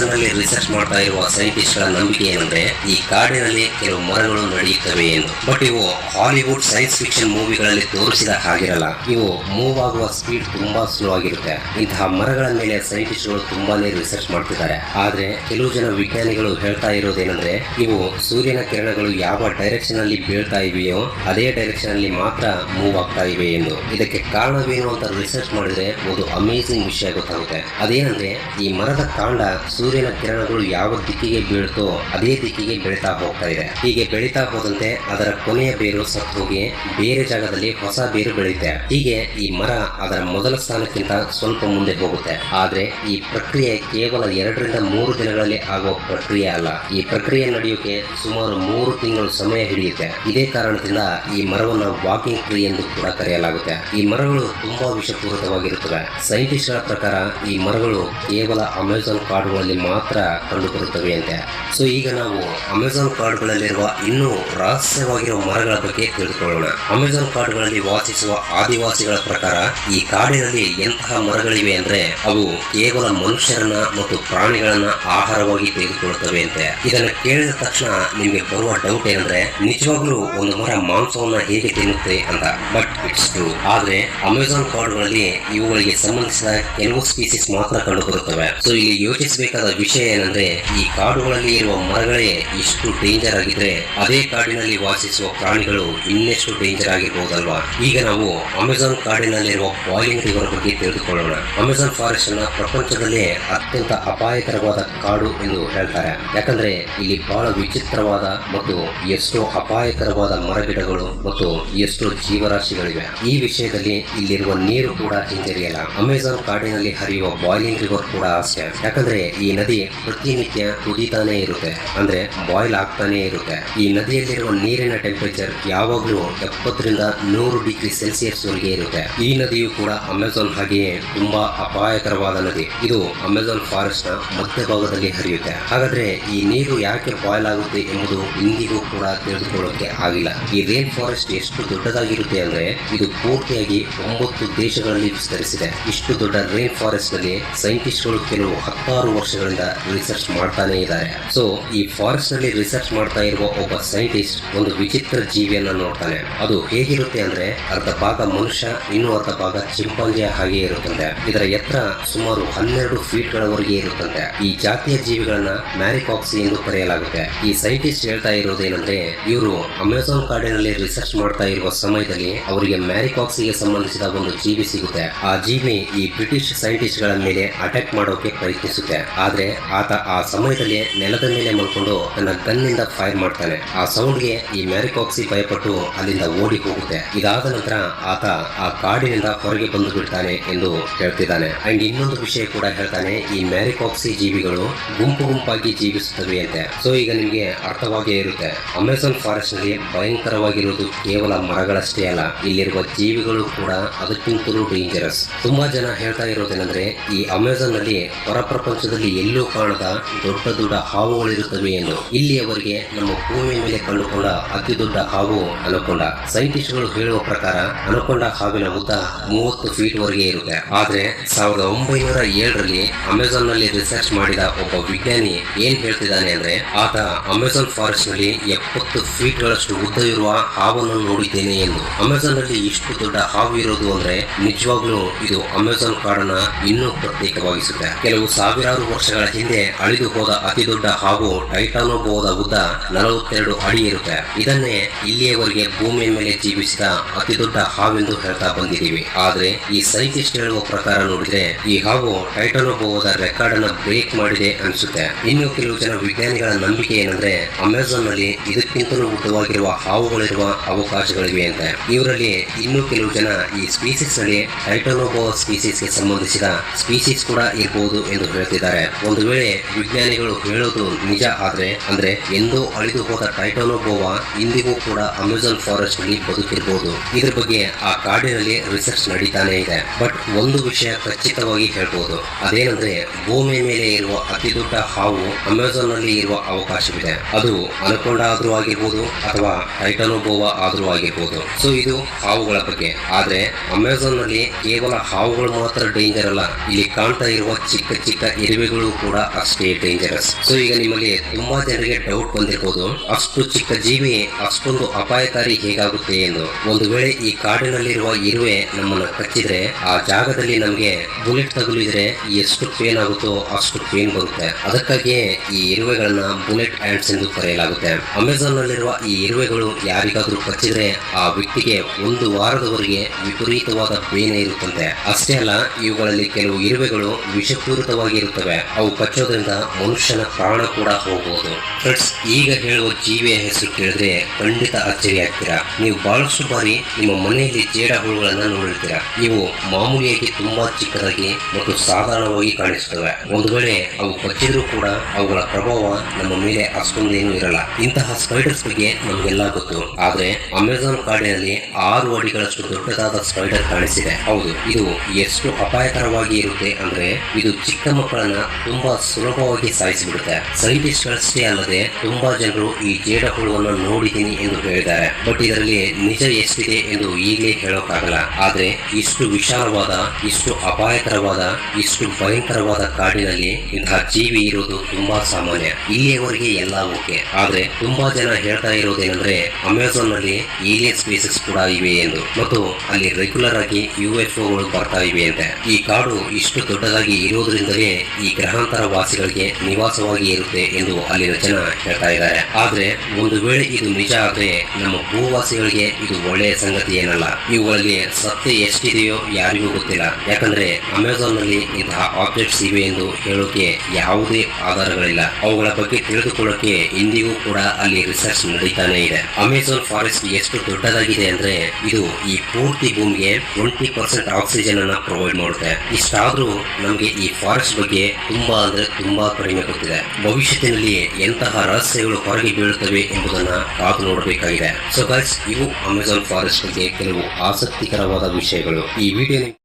ನಲ್ಲಿ ರಿಸರ್ಚ್ ಮಾಡ್ತಾ ಇರುವ ಸೈಂಟಿಸ್ಟ್ಗಳ ನಂಬಿಕೆ ಏನಂದ್ರೆ ಈ ಕಾಡಿನಲ್ಲಿ ಕೆಲವು ಮರಗಳು ನಡೆಯುತ್ತವೆ ಎಂದು. ಬಟ್ ಇವು ಹಾಲಿವುಡ್ ಸೈನ್ಸ್ ಫಿಕ್ಷನ್ ಮೂವಿಗಳಲ್ಲಿ ತೋರಿಸಿದ ಹಾಗಿರಲ್ಲ. ಇವು ಮೂವ್ ಆಗುವ ಸ್ಪೀಡ್ ತುಂಬಾ ಸ್ಲೋ ಆಗಿರುತ್ತೆ. ಇಂತಹ ಮರಗಳ ಮೇಲೆ ಸೈಂಟಿಸ್ಟ್ಗಳು ತುಂಬಾನೇ ರಿಸರ್ಚ್ ಮಾಡ್ತಿದ್ದಾರೆ. ಆದ್ರೆ ಕೆಲವು ಜನ ವಿಜ್ಞಾನಿಗಳು ಹೇಳ್ತಾ ಇರೋದೇನಂದ್ರೆ, ಇವು ಸೂರ್ಯನ ಕಿರಣಗಳು ಯಾವ ಡೈರೆಕ್ಷನ್ ಅಲ್ಲಿ ಬೀಳ್ತಾ ಇವೆಯೋ ಅದೇ ಡೈರೆಕ್ಷನ್ ಅಲ್ಲಿ ಮಾತ್ರ ಮೂವ್ ಆಗ್ತಾ ಇವೆ ಎಂದು. ಇದಕ್ಕೆ ಕಾರಣವೇನು ಅಂತ ರಿಸರ್ಚ್ ಮಾಡಿದ್ರೆ ಒಂದು ಅಮೇಸಿಂಗ್ ವಿಷಯ ಗೊತ್ತಾಗುತ್ತೆ. ಅದೇನಂದ್ರೆ ಈ ಮರದ ಕಾಂಡ ಸೂರ್ಯನ ಕಿರಣಗಳು ಯಾವ ದಿಕ್ಕಿಗೆ ಬೀಳ್ತೋ ಅದೇ ದಿಕ್ಕಿಗೆ ಬೆಳೀತಾ ಹೋಗ್ತಾ ಇದೆ. ಹೀಗೆ ಬೆಳೀತಾ ಹೋದಂತೆ ಅದರ ಕೊನೆಯ ಬೇರು ಸತ್ತು ಹೋಗಿ ಬೇರೆ ಜಾಗದಲ್ಲಿ ಹೊಸ ಬೇರು ಬೆಳೆಯುತ್ತೆ. ಹೀಗೆ ಈ ಮರ ಅದರ ಮೊದಲ ಸ್ಥಾನಕ್ಕಿಂತ ಸ್ವಲ್ಪ ಮುಂದೆ ಹೋಗುತ್ತೆ. ಆದ್ರೆ ಈ ಪ್ರಕ್ರಿಯೆ ಕೇವಲ ಎರಡರಿಂದ ಮೂರು ದಿನಗಳಲ್ಲಿ ಆಗುವ ಪ್ರಕ್ರಿಯೆ ಅಲ್ಲ. ಈ ಪ್ರಕ್ರಿಯೆ ನಡೆಯೋಕೆ ಸುಮಾರು ಮೂರು ತಿಂಗಳು ಸಮಯ ಹಿಡಿಯುತ್ತೆ. ಇದೇ ಕಾರಣದಿಂದ ಈ ಮರವನ್ನು ವಾಕಿಂಗ್ ಟ್ರೀ ಎಂದು ಕೂಡ ಕರೆಯಲಾಗುತ್ತೆ. ಈ ಮರಗಳು ತುಂಬಾ ವಿಷಪೂರಿತವಾಗಿರುತ್ತವೆ. ಸೈಂಟಿಸ್ಟ್ಗಳ ಪ್ರಕಾರ ಈ ಮರಗಳು ಕೇವಲ ಅಮೆಜಾನ್ ಕಾಡುಗಳಲ್ಲಿ ಮಾತ್ರ ಕಂಡುಬರುತ್ತವೆ ಅಂತೆ. ಸೊ ಈಗ ನಾವು ಅಮೆಜಾನ್ ಕಾರ್ಡ್ಗಳಲ್ಲಿರುವ ಇನ್ನೂ ರಹಸ್ಯವಾಗಿರುವ ಮರಗಳ ಬಗ್ಗೆ ತಿಳಿದುಕೊಳ್ಳೋಣ. ಅಮೆಜಾನ್ ಕಾರ್ಡ್ಗಳಲ್ಲಿ ವಾಸಿಸುವ ಆದಿವಾಸಿಗಳ ಪ್ರಕಾರ ಈ ಕಾಡಿನಲ್ಲಿ ಎಂತಹ ಮರಗಳಿವೆ ಅಂದ್ರೆ ಅವು ಕೇವಲ ಮನುಷ್ಯರನ್ನ ಮತ್ತು ಪ್ರಾಣಿಗಳನ್ನ ಆಹಾರವಾಗಿ ತೆಗೆದುಕೊಳ್ಳುತ್ತವೆ ಅಂತೆ. ಇದನ್ನು ಕೇಳಿದ ತಕ್ಷಣ ನಿಮಗೆ ಬರುವ ಡೌಟ್ ಏನಂದ್ರೆ, ನಿಜವಾಗ್ಲೂ ಒಂದು ಮರ ಮಾಂಸವನ್ನ ಹೇಗೆ ತಿನ್ನುತ್ತೆ ಅಂತ. ಬಟ್ ಇಟ್ಸ್ ಟ್ರೂ ಆದ್ರೆ ಅಮೆಜಾನ್ ಕಾರ್ಡ್ಗಳಲ್ಲಿ ಇವುಗಳಿಗೆ ಸಂಬಂಧಿಸಿದ ಕೆಲವು ಸ್ಪೀಸೀಸ್ ಮಾತ್ರ ಕಂಡುಬರುತ್ತವೆ. ಸೊ ಇಲ್ಲಿ ಯೋಚಿಸಬೇಕಾದ ವಿಷಯ ಏನಂದ್ರೆ ಈ ಕಾಡುಗಳಲ್ಲಿ ಇರುವ ಮರಗಳೇ ಇಷ್ಟು ಡೇಂಜರ್ ಆಗಿದ್ರೆ ಅದೇ ಕಾಡಿನಲ್ಲಿ ವಾಸಿಸುವ ಪ್ರಾಣಿಗಳು ಇನ್ನೆಷ್ಟು ಡೇಂಜರ್ ಆಗಿರ್ಬೋದಲ್ವಾ ಈಗ ನಾವು ಅಮೆಜಾನ್ ಕಾಡಿನಲ್ಲಿರುವ ಬಾಯ್ಲಿಂಗ್ ರಿವರ್ ಬಗ್ಗೆ ತಿಳಿದುಕೊಳ್ಳೋಣ. ಅಮೆಜಾನ್ ಫಾರೆಸ್ಟ್ ಅನ್ನ ಪ್ರಪಂಚದಲ್ಲೇ ಅತ್ಯಂತ ಅಪಾಯಕರವಾದ ಕಾಡು ಎಂದು ಹೇಳ್ತಾರೆ. ಯಾಕಂದ್ರೆ ಇಲ್ಲಿ ಬಹಳ ವಿಚಿತ್ರವಾದ ಮತ್ತು ಎಷ್ಟೋ ಅಪಾಯಕರವಾದ ಮರಗಿಡಗಳು ಮತ್ತು ಎಷ್ಟೋ ಜೀವರಾಶಿಗಳಿವೆ. ಈ ವಿಷಯದಲ್ಲಿ ಇಲ್ಲಿರುವ ನೀರು ಕೂಡ ಹಿಂಜರಿಯಲ್ಲ. ಅಮೆಜಾನ್ ಕಾಡಿನಲ್ಲಿ ಹರಿಯುವ ಬಾಯ್ಲಿಂಗ್ ರಿವರ್ ಕೂಡ ಅಷ್ಟೇ. ಯಾಕಂದ್ರೆ ಈ ನದಿ ಪ್ರತಿನಿತ್ಯ ಕುದೀತಾನೆ ಇರುತ್ತೆ. ಅಂದ್ರೆ ಬಾಯ್ಲ್ ಆಗ್ತಾನೆ ಇರುತ್ತೆ. ಈ ನದಿಯಲ್ಲಿರುವ ನೀರಿನ ಟೆಂಪರೇಚರ್ ಯಾವಾಗಲೂ ಎಪ್ಪತ್ತರಿಂದ ನೂರು ಡಿಗ್ರಿ ಸೆಲ್ಸಿಯಸ್ ವರೆಗೆ ಇರುತ್ತೆ. ಈ ನದಿಯು ಕೂಡ ಅಮೆಜಾನ್ ಹಾಗೆಯೇ ತುಂಬಾ ಅಪಾಯಕರವಾದ ನದಿ. ಇದು ಅಮೆಜಾನ್ ಫಾರೆಸ್ಟ್ನ ಮಧ್ಯಭಾಗದಲ್ಲಿ ಹರಿಯುತ್ತೆ. ಹಾಗಾದ್ರೆ ಈ ನೀರು ಯಾಕೆ ಬಾಯ್ಲ್ ಆಗುತ್ತೆ ಎಂಬುದು ಇಂದಿಗೂ ಕೂಡ ತಿಳಿದುಕೊಳ್ಳೋಕೆ ಆಗಿಲ್ಲ. ಈ ರೇನ್ ಫಾರೆಸ್ಟ್ ಎಷ್ಟು ದೊಡ್ಡದಾಗಿರುತ್ತೆ ಅಂದ್ರೆ ಇದು ಪೂರ್ತಿಯಾಗಿ ಒಂಬತ್ತು ದೇಶಗಳಲ್ಲಿ ವಿಸ್ತರಿಸಿದೆ. ಇಷ್ಟು ದೊಡ್ಡ ರೇನ್ ಫಾರೆಸ್ಟ್ನಲ್ಲಿ ಸೈಂಟಿಸ್ಟ್ಗಳು ಕೆಲವು ಹತ್ತಾರು ವರ್ಷಗಳಿಂದ ರಿಸರ್ಚ್ ಮಾಡ್ತಾನೆ ಇದ್ದಾರೆ ಸೊ ಈ ಫಾರೆಸ್ಟ್ನಲ್ಲಿ ರಿಸರ್ಚ್ ಮಾಡ್ತಾ ಇರುವ ಒಬ್ಬ ಸೈಂಟಿಸ್ಟ್ ಒಂದು ವಿಚಿತ್ರ ಜೀವಿಯನ್ನ ನೋಡ್ತಾನೆ. ಅದು ಹೇಗಿರುತ್ತೆ ಅಂದ್ರೆ ಅರ್ಧ ಭಾಗ ಮನುಷ್ಯ, ಇನ್ನು ಅರ್ಧ ಭಾಗ ಚಿಂಪಾಂಜಿಯ ಹಾಗೆ ಇರುತ್ತಂತೆ. ಇದರ ಎತ್ತರ ಸುಮಾರು ಹನ್ನೆರಡು ಫೀಟ್ ಗಳವರೆಗೆ ಇರುತ್ತಂತೆ. ಈ ಜಾತಿಯ ಜೀವಿಗಳನ್ನ ಮ್ಯಾರಿಕಾಕ್ಸಿ ಎಂದು ಕರೆಯಲಾಗುತ್ತೆ. ಈ ಸೈಂಟಿಸ್ಟ್ ಹೇಳ್ತಾ ಇರೋದೇನಂದ್ರೆ, ಇವರು ಅಮೆಜಾನ್ ಕಾಡಿನಲ್ಲಿ ರಿಸರ್ಚ್ ಮಾಡ್ತಾ ಇರುವ ಸಮಯದಲ್ಲಿ ಅವರಿಗೆ ಮ್ಯಾರಿಕಾಕ್ಸಿಗೆ ಸಂಬಂಧಿಸಿದ ಒಂದು ಜೀವಿ ಸಿಗುತ್ತೆ. ಆ ಜೀವಿ ಈ ಬ್ರಿಟಿಷ್ ಸೈಂಟಿಸ್ಟ್ಗಳ ಮೇಲೆ ಅಟ್ಯಾಕ್ ಮಾಡೋಕೆ ಪ್ರಯತ್ನಿಸುತ್ತೆ. ಆದ್ರೆ ಆತ ಆ ಸಮಯದಲ್ಲಿ ನೆಲದ ಮೇಲೆ ಮಲ್ಕೊಂಡು ತನ್ನ ಗನ್ನಿಂದ ಫೈರ್ ಮಾಡ್ತಾನೆ. ಆ ಸೌಂಡ್ಗೆ ಈ ಮ್ಯಾರಿಕಾಕ್ಸಿ ಭಯಪಟ್ಟು ಅಲ್ಲಿಂದ ಓಡಿ ಹೋಗುತ್ತೆ. ಇದಾದ ನಂತರ ಆತ ಆ ಕಾಡಿನಿಂದ ಹೊರಗೆ ಬಂದು ಬಿಡ್ತಾನೆ ಎಂದು ಹೇಳ್ತಿದ್ದಾನೆ. ಅಂಡ್ ಇನ್ನೊಂದು ವಿಷಯ ಕೂಡ ಹೇಳ್ತಾನೆ, ಈ ಮ್ಯಾರಿಕಾಕ್ಸಿ ಜೀವಿಗಳು ಗುಂಪು ಗುಂಪಾಗಿ ಜೀವಿಸುತ್ತವೆ ಅಂತೆ. ಸೊ ಈಗ ನಿಮಗೆ ಅರ್ಥವಾಗೇ ಇರುತ್ತೆ. ಅಮೆಜಾನ್ ಫಾರೆಸ್ಟ್ನಲ್ಲಿ ಭಯಂಕರವಾಗಿರುವುದು ಕೇವಲ ಮರಗಳಷ್ಟೇ ಅಲ್ಲ, ಇಲ್ಲಿರುವ ಜೀವಿಗಳು ಕೂಡ ಅದಕ್ಕಿಂತಲೂ ಡೇಂಜರಸ್ ತುಂಬಾ ಜನ ಹೇಳ್ತಾ ಇರೋದೇನೆಂದ್ರೆ, ಈ ಅಮೆಜಾನ್ನಲ್ಲಿ ಹೊರ ಪ್ರಪಂಚದಲ್ಲಿ ಎಲ್ಲೂ ಕಾಣದ ದೊಡ್ಡ ದೊಡ್ಡ ಹಾವುಗಳಿರುತ್ತವೆ ಎಂದು ಇಲ್ಲಿಯವರೆಗೆ ನಮ್ಮ ಭೂಮಿಯ ಮೇಲೆ ಕಂಡುಕೊಂಡ ಅತಿ ದೊಡ್ಡ ಹಾವು ಅನಕೊಂಡ. ಸೈಂಟಿಸ್ಟ್ಗಳು ಹೇಳುವ ಪ್ರಕಾರ ಅನಕೊಂಡ ಹಾವಿನ ಉದ್ದ ಮೂವತ್ತು ಫೀಟ್ ವರೆಗೆ ಇರುತ್ತೆ. ಆದ್ರೆ ಸಾವಿರದ ಒಂಬೈನೂರ ಏಳರಲ್ಲಿ ಅಮೆಜಾನ್ನಲ್ಲಿ ರಿಸರ್ಚ್ ಮಾಡಿದ ಒಬ್ಬ ವಿಜ್ಞಾನಿ ಏನ್ ಹೇಳ್ತಿದ್ದಾನೆ ಅಂದ್ರೆ, ಆತ ಅಮೆಜಾನ್ ಫಾರೆಸ್ಟ್ನಲ್ಲಿ ಎಪ್ಪತ್ತು ಫೀಟ್ ಗಳಷ್ಟು ಉದ್ದ ಇರುವ ಹಾವನ್ನು ನೋಡಿದ್ದೇನೆ ಎಂದು. ಅಮೆಜಾನ್ನಲ್ಲಿ ಇಷ್ಟು ದೊಡ್ಡ ಹಾವು ಇರೋದು ಅಂದ್ರೆ ನಿಜವಾಗ್ಲೂ ಇದು ಅಮೆಜಾನ್ ಕಾಡನ್ನ ಇನ್ನೂ ಪ್ರತ್ಯೇಕವಾಗಿಸುತ್ತೆ. ಕೆಲವು ಸಾವಿರಾರು ವರ್ಷಗಳ ಹಿಂದೆ ಅಳಿದು ಹೋದ ಅತಿ ದೊಡ್ಡ ಹಾವು ಟೈಟಾನೋಬೋದ ಉದ್ದ ನಲವತ್ತೆರಡು ಅಡಿ ಇರುತ್ತೆ. ಇದನ್ನೇ ಇಲ್ಲಿಯವರೆಗೆ ಭೂಮಿಯ ಮೇಲೆ ಜೀವಿಸಿದ ಅತಿ ದೊಡ್ಡ ಹಾವೆಂದು ಹೇಳ್ತಾ ಬಂದಿದ್ದೀವಿ. ಆದ್ರೆ ಈ ಸೈಂಟಿಸ್ಟ್ ಹೇಳುವ ಪ್ರಕಾರ ನೋಡಿದ್ರೆ ಈ ಹಾವು ಟೈಟಾನೋಬೋದ ರೆಕಾರ್ಡ್ ಅನ್ನ ಬ್ರೇಕ್ ಮಾಡಿದೆ ಅನ್ಸುತ್ತೆ. ಇನ್ನು ಕೆಲವು ಜನ ವಿಜ್ಞಾನಿಗಳ ನಂಬಿಕೆ ಏನಂದ್ರೆ ಅಮೆಜಾನ್ನಲ್ಲಿ ಇದಕ್ಕಿಂತಲೂ ಉದ್ದವಾಗಿರುವ ಹಾವುಗಳಿರುವ ಅವಕಾಶಗಳಿವೆ ಅಂತ. ಇವರಲ್ಲಿ ಇನ್ನು ಕೆಲವು ಜನ ಈ ಸ್ಪೀಸಿಸ್ನಲ್ಲಿ ಟೈಟಾನೋಬೋ ಸ್ಪೀಸಿಸ್ಗೆ ಸಂಬಂಧಿಸಿದ ಸ್ಪೀಸಿಸ್ ಕೂಡ ಇರಬಹುದು ಎಂದು ಹೇಳ್ತಿದ್ದಾರೆ. ಒಂದು ವೇಳೆ ವಿಜ್ಞಾನಿಗಳು ಹೇಳೋದು ನಿಜ ಆದ್ರೆ, ಅಂದ್ರೆ ಎಂದೋ ಅಳಿದು ಹೋದ ಟೈಟಾನೋಬೋವಾ ಇಂದಿಗೂ ಕೂಡ ಅಮೆಜಾನ್ ಫಾರೆಸ್ಟ್ ಅಲ್ಲಿ ಬದುಕಿರಬಹುದು ಇದ್ರ ಬಗ್ಗೆ ಆ ಕಾಡಿನಲ್ಲಿ ರಿಸರ್ಚ್ ನಡೀತಾನೆ ಇದೆ. ಬಟ್ ಒಂದು ವಿಷಯ ಖಚಿತವಾಗಿ ಹೇಳ್ಬೋದು. ಅದೇನಂದ್ರೆ, ಭೂಮಿ ಮೇಲೆ ಇರುವ ಅತಿ ದೊಡ್ಡ ಹಾವು ಅಮೆಜಾನ್ನಲ್ಲಿ ಇರುವ ಅವಕಾಶವಿದೆ. ಅದು ಅನಕೊಂಡ ಆದ್ರೂ ಆಗಿರ್ಬೋದು ಅಥವಾ ಟೈಟಾನೋಬೋವಾ ಆದ್ರೂ ಆಗಿರ್ಬೋದು. ಸೊ ಇದು ಹಾವುಗಳ ಬಗ್ಗೆ. ಆದ್ರೆ ಅಮೆಜಾನ್ನಲ್ಲಿ ಕೇವಲ ಹಾವುಗಳು ಮಾತ್ರ ಡೇಂಜರ್ ಅಲ್ಲ. ಇಲ್ಲಿ ಕಾಣ್ತಾ ಇರುವ ಚಿಕ್ಕ ಚಿಕ್ಕ ಇರುವೆಗಳು ಜೀವಿಗಳು ಕೂಡ ಅಷ್ಟೇ ಡೇಂಜರಸ್ ಸೊ ಈಗ ನಿಮ್ಮಲ್ಲಿ ತುಂಬಾ ಜನರಿಗೆ ಡೌಟ್ ಬಂದಿರಬಹುದು ಅಷ್ಟು ಚಿಕ್ಕ ಜೀವಿ ಅಷ್ಟೊಂದು ಅಪಾಯಕಾರಿ ಹೇಗಾಗುತ್ತೆ ಎಂದು. ಒಂದು ವೇಳೆ ಈ ಕಾಡಿನಲ್ಲಿರುವ ಇರುವೆ ನಮ್ಮನ್ನು ಕಚ್ಚಿದ್ರೆ, ಆ ಜಾಗದಲ್ಲಿ ನಮಗೆ ಬುಲೆಟ್ ತಗುಲಿದ್ರೆ ಎಷ್ಟು ಪೇನ್ ಆಗುತ್ತೋ ಅಷ್ಟು ಪೇನ್ ಬರುತ್ತೆ. ಅದಕ್ಕಾಗಿಯೇ ಈ ಇರುವೆಗಳನ್ನ ಬುಲೆಟ್ ಆಂಟ್ಸ್ ಎಂದು ಕರೆಯಲಾಗುತ್ತೆ. ಅಮೆಝಾನ್ ನಲ್ಲಿರುವ ಈ ಇರುವೆಗಳು ಯಾರಿಗಾದ್ರೂ ಕಚ್ಚಿದ್ರೆ, ಆ ವ್ಯಕ್ತಿಗೆ ಒಂದು ವಾರದವರೆಗೆ ವಿಪರೀತವಾದ ಬೇನೆ ಇರುತ್ತಂತೆ. ಅಷ್ಟೇ ಅಲ್ಲ, ಇವುಗಳಲ್ಲಿ ಕೆಲವು ಇರುವೆಗಳು ವಿಷಪೂರಿತವಾಗಿ ಇರುತ್ತವೆ ಅವು ಕಚ್ಚೋದ್ರಿಂದ ಮನುಷ್ಯನ ಪ್ರಾಣ ಕೂಡ ಹೋಗಬಹುದು ಫ್ರೆಂಡ್ಸ್ ಈಗ ಹೇಳುವ ಜೀವಿಯ ಹೆಸರು ಕೇಳಿದ್ರೆ ಖಂಡಿತ ಅಚ್ಚರಿ ಆಗ್ತೀರಾ? ನೀವು ಬಹಳಷ್ಟು ಬಾರಿ ನಿಮ್ಮ ಮನೆಯಲ್ಲಿ ಜೇಡ ಹುಳುಗಳನ್ನ ನೋಡಿರ್ತೀರಾ? ಇವು ಮಾಮೂಲಿಯಾಗಿ ತುಂಬಾ ಚಿಕ್ಕದಾಗಿ ಮತ್ತು ಸಾಧಾರಣವಾಗಿ ಕಾಣಿಸುತ್ತವೆ ಒಂದು ವೇಳೆ ಅವು ಕಚ್ಚಿದ್ರೂ ಕೂಡ ಅವುಗಳ ಪ್ರಭಾವ ನಮ್ಮ ಮೇಲೆ ಅಷ್ಟೊಂದೇನು ಇರಲ್ಲ. ಇಂತಹ ಸ್ಪೈಡರ್ಸ್ ಬಗ್ಗೆ ನಮಗೆಲ್ಲ ಗೊತ್ತು. ಆದ್ರೆ ಅಮೆಝಾನ್ ಕಾಡಿನಲ್ಲಿ ಆರು ಅಡಿಗಳಷ್ಟು ದೊಡ್ಡದಾದ ಸ್ಪೈಡರ್ ಕಾಣಿಸಿದೆ. ಹೌದು ಇದು ಎಷ್ಟು ಅಪಾಯಕರವಾಗಿ ಇರುತ್ತೆ ಅಂದ್ರೆ ಇದು ಚಿಕ್ಕ ಮಕ್ಕಳನ್ನ ತುಂಬಾ ಸುಲಭವಾಗಿ ಸಾಯಿಸಿಬಿಡುತ್ತೆ. ಸೈಂಟಿಸ್ಟ್ ಗಳಷ್ಟೇ ಅಲ್ಲದೆ ತುಂಬಾ ಜನರು ಈ ಜೇಡ ಹುಳುವನ್ನು ನೋಡಿದ್ದೀನಿ ಎಂದು ಹೇಳಿದ್ದಾರೆ. ಬಟ್ ಇದರಲ್ಲಿ ನಿಜ ಎಷ್ಟಿದೆ ಎಂದು ಈಗಲೇ ಹೇಳೋಕ್ಕಾಗಲ್ಲ. ಆದ್ರೆ ಇಷ್ಟು ವಿಶಾಲವಾದ, ಇಷ್ಟು ಅಪಾಯಕರವಾದ, ಇಷ್ಟು ಭಯಂಕರವಾದ ಕಾಡಿನಲ್ಲಿ ಇಂತಹ ಜೀವಿ ಇರುವುದು ತುಂಬಾ ಸಾಮಾನ್ಯ. ಇಲ್ಲಿಯವರೆಗೆ ಎಲ್ಲ ಓಕೆ. ಆದ್ರೆ ತುಂಬಾ ಜನ ಹೇಳ್ತಾ ಇರೋದೇನೆಂದ್ರೆ ಅಮೆಝಾನ್ನಲ್ಲಿ ಏಲಿಯನ್ ಸ್ಪೇಸಸ್ ಕೂಡ ಇವೆ ಎಂದು. ಮತ್ತು ಅಲ್ಲಿ ರೆಗ್ಯುಲರ್ ಆಗಿ ಯು ಎಫ್ ಓಗಳು ಬರ್ತಾ ಇವೆ ಅಂತೆ. ಈ ಕಾಡು ಇಷ್ಟು ದೊಡ್ಡದಾಗಿ ಇರೋದ್ರಿಂದಲೇ ಈ ಗ್ರಹಾಂತರ ವಾಸಿಗಳಿಗೆ ನಿವಾಸವಾಗಿ ಇರುತ್ತೆ ಎಂದು ಅಲ್ಲಿನ ಜನ ಹೇಳ್ತಾ ಇದ್ದಾರೆ. ಆದ್ರೆ ಒಂದು ವೇಳೆ ಇದು ನಿಜ ಆದ್ರೆ ನಮ್ಮ ಭೂವಾಸಿಗಳಿಗೆ ಇದು ಒಳ್ಳೆಯ ಸಂಗತಿ ಏನಲ್ಲ. ಇವುಗಳಲ್ಲಿ ಸತ್ಯ ಎಷ್ಟಿದೆಯೋ ಯಾರಿಗೂ ಗೊತ್ತಿಲ್ಲ. ಯಾಕಂದ್ರೆ ಅಮೆಝಾನ್ನಲ್ಲಿ ಇಂತಹ ಆಬ್ಜೆಕ್ಟ್ಸ್ ಇವೆ ಎಂದು ಹೇಳೋಕೆ ಯಾವುದೇ ಆಧಾರಗಳಿಲ್ಲ. ಅವುಗಳ ಬಗ್ಗೆ ತಿಳಿದುಕೊಳ್ಳೋಕೆ ಇಂದಿಗೂ ಕೂಡ ಅಲ್ಲಿ ರಿಸರ್ಚ್ ನಡೀತಾನೆ ಇದೆ. ಅಮೆಝಾನ್ ಫಾರೆಸ್ಟ್ ಎಷ್ಟು ದೊಡ್ಡದಾಗಿದೆ ಅಂದ್ರೆ ಇದು ಈ ಪೂರ್ತಿ ಭೂಮಿಗೆ ಟ್ವೆಂಟಿ ಪರ್ಸೆಂಟ್ ಆಕ್ಸಿಜನ್ ಅನ್ನ ಪ್ರೊವೈಡ್ ಮಾಡುತ್ತೆ. ಇಷ್ಟಾದ್ರೂ ನಮಗೆ ಈ ಫಾರೆಸ್ಟ್ ಬಗ್ಗೆ ತುಂಬಾ ಅಂದ್ರೆ ತುಂಬಾ ಕಡಿಮೆ ಗೊತ್ತಿದೆ ಭವಿಷ್ಯದಲ್ಲಿಯೇ ಎಂತಹ ರಹಸ್ಯಗಳು ಹೊರಗೆ ಬೀಳುತ್ತವೆ ಎಂಬುದನ್ನ ಕಾದು ನೋಡಬೇಕಾಗಿದೆ. ಸೊ ಗಾಯ್ಸ್ ಇವು ಅಮೆಜಾನ್ ಫಾರೆಸ್ಟ್ ಬಗ್ಗೆ ಕೆಲವು ಆಸಕ್ತಿಕರವಾದ ವಿಷಯಗಳು. ಈ ವಿಡಿಯೋ